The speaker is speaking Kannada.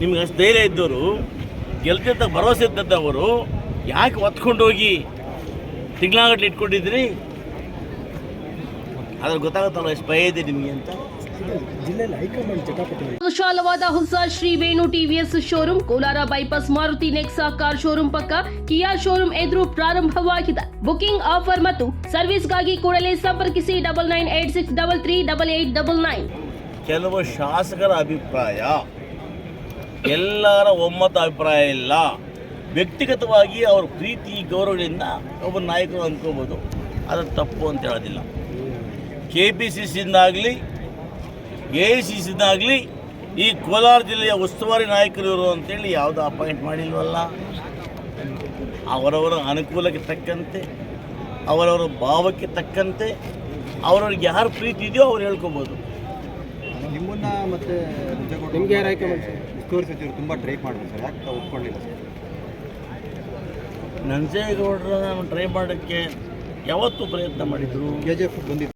ನಿಮ್ಗೆ ಅಷ್ಟು ಧೈರ್ಯ ಇದ್ದವರು ಗೆಲ್ತಿದ್ದ ಭರವಸೆ ಇದ್ದದ್ದವರು ಯಾಕೆ ಒತ್ಕೊಂಡೋಗಿ ತಿಂಗಳಾಗಟ್ಲೆ ಇಟ್ಕೊಂಡಿದ್ರಿ? ಅದ್ರ ಗೊತ್ತಾಗುತ್ತಲ್ಲ ಎಷ್ಟು ಭಯ ಇದೆ ನಿಮಗೆ ಅಂತ? ಜಿಲ್ಲೆಯಲ್ಲಿ ಹೈಕಮಾಂಡ್ ಚಟಾಪಟಿ ವಿಶಾಲವಾದ ಹೊಸ Shri Venu TVS showroom Kolar bypass Maruti Nexa car showroom ಪಕ್ಕ ಕಿಯಾ ಶೋರೂಮ್ ಎದುರು ಪ್ರಾರಂಭವಾಗಿದೆ. ಬುಕಿಂಗ್ ಆಫರ್ ಮತ್ತು ಸರ್ವಿಸ್ಗಾಗಿ ಕೂಡಲೇ ಸಂಪರ್ಕಿಸಿ double nine eight six double three double eight double nine. ಕೆಲವು ಶಾಸಕರ ಅಭಿಪ್ರಾಯ. ಎಲ್ಲರ ಒಮ್ಮತ ಅಭಿಪ್ರಾಯ ಇಲ್ಲ. ವ್ಯಕ್ತಿಗತವಾಗಿ ಅವ್ರ ಪ್ರೀತಿ ಗೌರವಗಳಿಂದ ಒಬ್ಬ ನಾಯಕರು ಅಂದ್ಕೋಬೋದು. ಅದು ತಪ್ಪು ಅಂತ ಹೇಳೋದಿಲ್ಲ. ಕೆ ಪಿ ಸಿ ಸಿಯಿಂದಾಗಲಿ ಎ ಐ ಸಿ ಸಿಯಿಂದಾಗಲಿ ಈ ಕೋಲಾರ ಜಿಲ್ಲೆಯ ಉಸ್ತುವಾರಿ ನಾಯಕರು ಇವರು ಅಂತೇಳಿ ಯಾವುದೂ ಅಪಾಯಿಂಟ್ ಮಾಡಿಲ್ವಲ್ಲ? ಅವರವರ ಅನುಕೂಲಕ್ಕೆ ತಕ್ಕಂತೆ, ಅವರವರ ಭಾವಕ್ಕೆ ತಕ್ಕಂತೆ, ಅವರವ್ರಿಗೆ ಯಾರು ಪ್ರೀತಿ ಇದೆಯೋ ಅವ್ರು ಹೇಳ್ಕೊಬೋದು. ನಿಮ್ಮನ್ನ ಮತ್ತೆ ನಿಮ್ಗೆ ಯಾರು ಆಯ್ಕೆ ಮಾಡಿ ಉಸ್ತುವಾರಿ ಸಚಿವರು ತುಂಬಾ ಟ್ರೈ ಮಾಡಿದ್ರು ಸರ್ ಯಾಕೆ ಒಪ್ಕೊಂಡಿಲ್ಲ ಸರ್ ನಂಜೇಗೌಡರ ಟ್ರೈ ಮಾಡೋಕ್ಕೆ ಯಾವತ್ತೂ ಪ್ರಯತ್ನ ಮಾಡಿದರು. ಕೆ ಜಿ ಎಫ್ ಬಂದಿತ್ತು